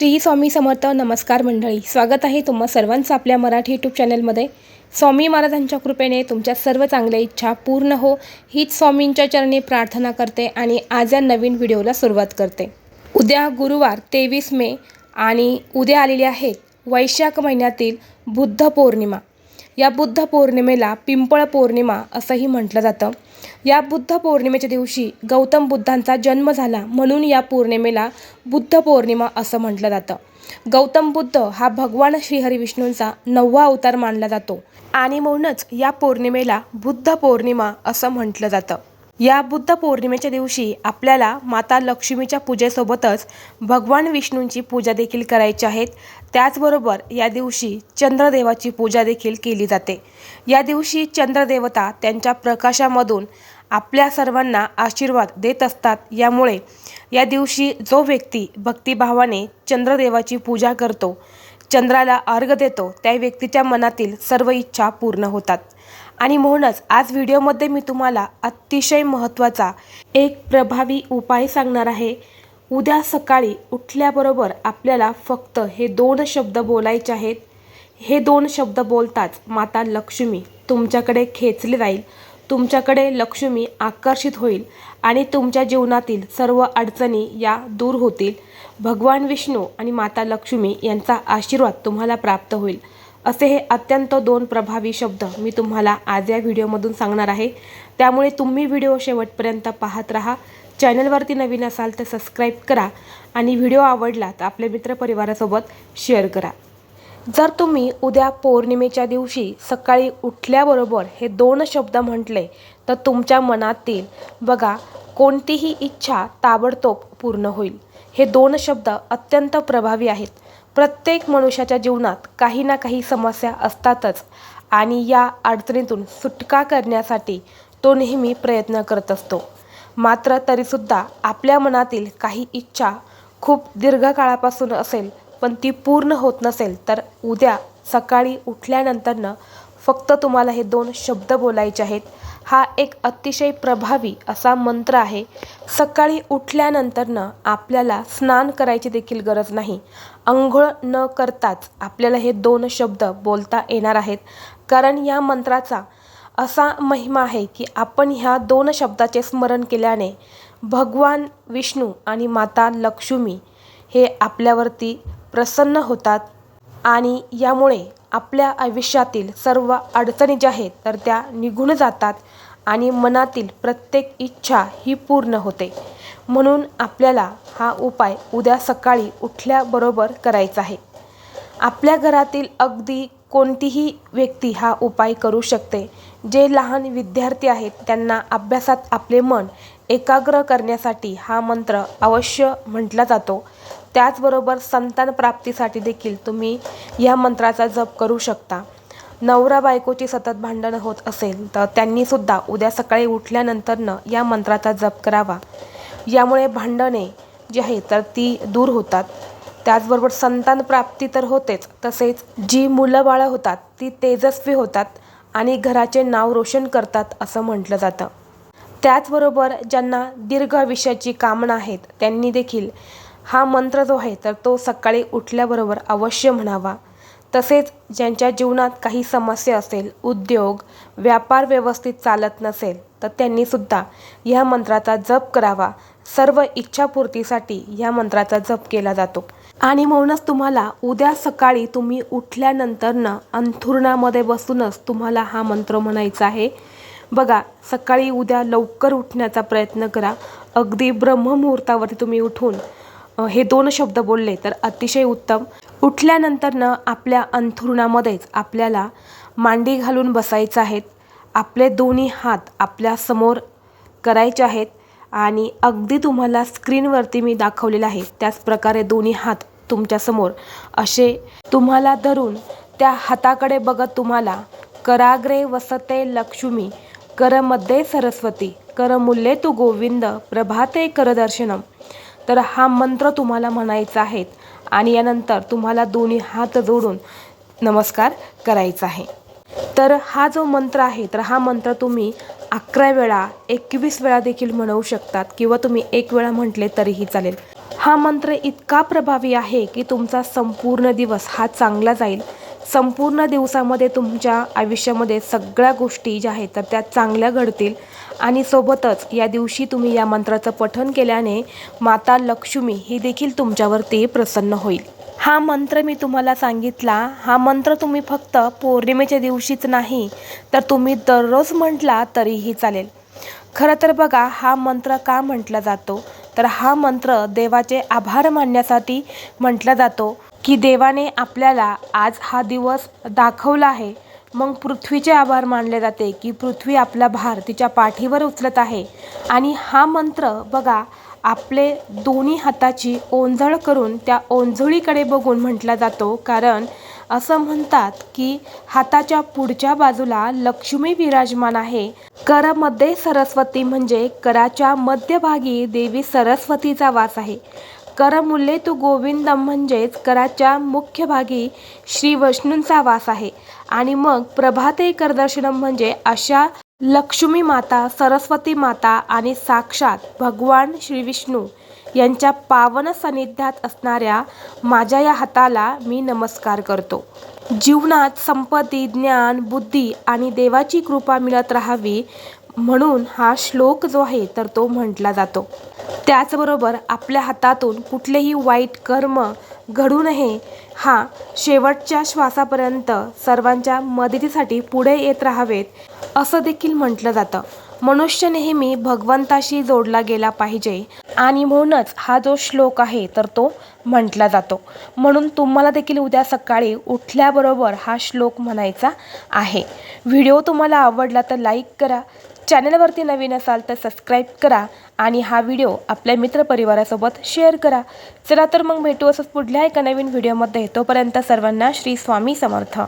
श्री स्वामी समर्थ नमस्कार मंडळी. स्वागत आहे तुम्हा सर्वांचं आपल्या मराठी यूट्यूब चॅनलमध्ये. स्वामी महाराजांच्या कृपेने तुमच्या सर्व चांगल्या इच्छा पूर्ण हो. हीच स्वामींच्या चरणी प्रार्थना करते आणि आज या नवीन व्हिडिओला सुरुवात करते. उद्या गुरुवार तेवीस मे आणि उद्या आलेली आहेत वैशाख महिन्यातील बुद्ध पौर्णिमा. या बुद्ध पौर्णिमेला पिंपळ पौर्णिमा असंही म्हटलं जातं. या बुद्ध पौर्णिमेच्या दिवशी गौतम बुद्धांचा जन्म झाला म्हणून या पौर्णिमेला बुद्ध पौर्णिमा असं म्हटलं जातं. गौतम बुद्ध हा भगवान श्रीहरी विष्णूंचा नववा अवतार मानला जातो. आणि म्हणूनच या पौर्णिमेला बुद्ध पौर्णिमा असं म्हटलं जातं. या बुद्ध पौर्णिमेच्या दिवशी आपल्याला माता लक्ष्मीच्या पूजेसोबतच भगवान विष्णूंची पूजा देखील करायची आहेत त्याचबरोबर या दिवशी चंद्रदेवाची पूजा देखील केली जाते. या दिवशी चंद्रदेवता त्यांच्या प्रकाशामधून आपल्या सर्वांना आशीर्वाद देत असतात. यामुळे या दिवशी जो व्यक्ती भक्तिभावाने चंद्रदेवाची पूजा करतो चंद्राला अर्घ देतो त्या व्यक्तीच्या मनातील सर्व इच्छा पूर्ण होतात. आणि म्हणूनच आज व्हिडिओमध्ये मी तुम्हाला अतिशय महत्त्वाचा एक प्रभावी उपाय सांगणार आहे. उद्या सकाळी उठल्याबरोबर आपल्याला फक्त हे दोन शब्द बोलायचे आहेत. हे दोन शब्द बोलताच माता लक्ष्मी तुमच्याकडे खेचली जाईल. तुमच्याकडे लक्ष्मी आकर्षित होईल आणि तुमच्या जीवनातील सर्व अडचणी या दूर होतील. भगवान विष्णू आणि माता लक्ष्मी यांचा आशीर्वाद तुम्हाला प्राप्त होईल. असे हे अत्यंत दोन प्रभावी शब्द मी तुम्हाला आज या व्हिडिओमधून सांगणार आहे. त्यामुळे तुम्ही व्हिडिओ शेवटपर्यंत पाहत राहा. चॅनलवरती नवीन असाल तर सबस्क्राईब करा आणि व्हिडिओ आवडला तर आपल्या मित्रपरिवारासोबत शेअर करा. जर तुम्ही उद्या पौर्णिमेच्या दिवशी सकाळी उठल्याबरोबर हे दोन शब्द म्हटले तर तुमच्या मनातील बघा कोणतीही इच्छा ताबडतोब पूर्ण होईल. हे दोन शब्द अत्यंत प्रभावी आहेत. प्रत्येक मनुष्याच्या जीवनात काही ना काही समस्या असतातच आणि या अडचणीतून सुटका करण्यासाठी तो नेहमी प्रयत्न करत असतो. मात्र तरीसुद्धा आपल्या मनातील काही इच्छा खूप दीर्घकाळापासून असेल पण ती पूर्ण होत नसेल तर उद्या सकाळी उठल्यानंतरनं फक्त तुम्हाला हे दोन शब्द बोलायचे आहेत. हा एक अतिशय प्रभावी असा मंत्र आहे. सकाळी उठल्यानंतरनं आपल्याला स्नान करायची देखील गरज नाही. अंघोळ न करताच आपल्याला हे दोन शब्द बोलता येणार आहेत. कारण या मंत्राचा असा महिमा आहे की आपण ह्या दोन शब्दाचे स्मरण केल्याने भगवान विष्णू आणि माता लक्ष्मी हे आपल्यावरती प्रसन्न होतात आणि यामुळे आपल्या आयुष्यातील सर्व अडचणी ज्या आहेत तर त्या निघून जातात आणि मनातील प्रत्येक इच्छा ही पूर्ण होते. म्हणून आपल्याला हा उपाय उद्या सकाळी उठल्याबरोबर करायचा आहे. आपल्या घरातील अगदी कोणतीही व्यक्ती हा उपाय करू शकते. जे लहान विद्यार्थी आहेत त्यांना अभ्यासात आपले मन एकाग्र करण्यासाठी हा मंत्र अवश्य म्हटला जातो. त्याचबरोबर संतान प्राप्तीसाठी देखील तुम्ही या मंत्राचा जप करू शकता. नवरा बायकोची सतत भांडणं होत असेल तर त्यांनीसुद्धा उद्या सकाळी उठल्यानंतरनं या मंत्राचा जप करावा. यामुळे भांडणे जी आहे तर ती दूर होतात. त्याचबरोबर संतान प्राप्ती तर होतेच तसेच जी मुलं बाळं होतात ती तेजस्वी होतात आणि घराचे नाव रोशन करतात असं म्हटलं जातं. त्याचबरोबर ज्यांना दीर्घ आयुष्याची कामना आहेत त्यांनी देखील हा मंत्र जो आहे तर तो सकाळी उठल्याबरोबर अवश्य म्हणावा. तसेच ज्यांच्या जीवनात काही समस्या असेल उद्योग व्यापार व्यवस्थित चालत नसेल तर त्यांनीसुद्धा ह्या मंत्राचा जप करावा. सर्व इच्छापूर्तीसाठी ह्या मंत्राचा जप केला जातो. आणि म्हणूनच तुम्हाला उद्या सकाळी तुम्ही उठल्यानंतरनं अंथुरणामध्ये बसूनच तुम्हाला हा मंत्र म्हणायचा आहे. बघा सकाळी उद्या लवकर उठण्याचा प्रयत्न करा. अगदी ब्रह्ममुहूर्तावरती तुम्ही उठून हे दोन शब्द बोलले तर अतिशय उत्तम. उठल्यानंतरनं आपल्या अंथरुणामध्येच आपल्याला मांडी घालून बसायचं आहेत. आपले दोन्ही हात आपल्यासमोर करायचे आहेत आणि अगदी तुम्हाला स्क्रीनवरती मी दाखवलेलं आहे. त्याचप्रकारे दोन्ही हात तुमच्यासमोर असे तुम्हाला धरून त्या हाताकडे बघत तुम्हाला कराग्रे वसते लक्ष्मी करमध्ये सरस्वती करमुल्ले तू गोविंद प्रभाते करदर्शनम तर हा मंत्र तुम्हाला म्हणायचा आहे आणि यानंतर तुम्हाला दोन्ही हात जोडून नमस्कार करायचा आहे. तर हा जो मंत्र आहे तर हा मंत्र तुम्ही अकरा वेळा एकवीस वेळा देखील म्हणवू शकतात किंवा तुम्ही एक वेळा म्हटले तरीही चालेल. हा मंत्र इतका प्रभावी आहे की तुमचा संपूर्ण दिवस हा चांगला जाईल. संपूर्ण दिवसामध्ये तुमच्या आयुष्यामध्ये सगळ्या गोष्टी ज्या आहेत तर त्या चांगल्या घडतील. आणि सोबतच या दिवशी तुम्ही या मंत्राचं पठन केल्याने माता लक्ष्मी ही देखील तुमच्यावरती प्रसन्न होईल. हा मंत्र मी तुम्हाला सांगितला. हा मंत्र तुम्ही फक्त पौर्णिमेच्या दिवशीच नाही तर तुम्ही दररोज म्हटला तरीही चालेल. खरं तर बघा हा मंत्र का म्हटला जातो? तर हा मंत्र देवाचे आभार मानण्यासाठी म्हटला जातो की देवाने आपल्याला आज हा दिवस दाखवला आहे. मग पृथ्वीचे आभार मानले जाते की पृथ्वी आपला भार तिच्या पाठीवर उचलत आहे. आणि हा मंत्र बघा आपले दोन्ही हाताची ओंजळ करून त्या ओंजळीकडे बघून म्हटला जातो. कारण असं म्हणतात की हाताच्या पुढच्या बाजूला लक्ष्मी विराजमान आहे. करामध्ये सरस्वती म्हणजे कराच्या मध्यभागी देवी सरस्वतीचा वास आहे. करमुल्ले तू गोविंदम म्हणजेच कराच्या मुख्य भागी श्री विष्णूंचा वास आहे. आणि मग प्रभाते करदर्शनम म्हणजे अशा लक्ष्मी माता सरस्वती माता आणि साक्षात भगवान श्री विष्णू यांच्या पावन सानिध्यात असणाऱ्या माझ्या या हाताला मी नमस्कार करतो. जीवनात संपत्ती ज्ञान बुद्धी आणि देवाची कृपा मिळत राहावी म्हणून हा श्लोक जो आहे तर तो म्हटला जातो. त्याचबरोबर आपल्या हातातून कुठलेही वाईट कर्म घडू नये हा शेवटच्या श्वासापर्यंत सर्वांच्या मदतीसाठी पुढे येत राहावेत असं देखील म्हटलं जातं. मनुष्य नेहमी भगवंताशी जोडला गेला पाहिजे आणि म्हणूनच हा जो श्लोक आहे तर तो म्हटला जातो. म्हणून तुम्हाला देखील उद्या सकाळी उठल्याबरोबर हा श्लोक म्हणायचा आहे. व्हिडिओ तुम्हाला आवडला तर लाईक करा. चॅनलवरती नवीन असाल तर सबस्क्राईब करा आणि हा व्हिडिओ आपल्या मित्रपरिवारासोबत शेअर करा. चला तर मग भेटू असंच पुढल्या एका नवीन व्हिडिओमध्ये. तोपर्यंत सर्वांना श्री स्वामी समर्थ.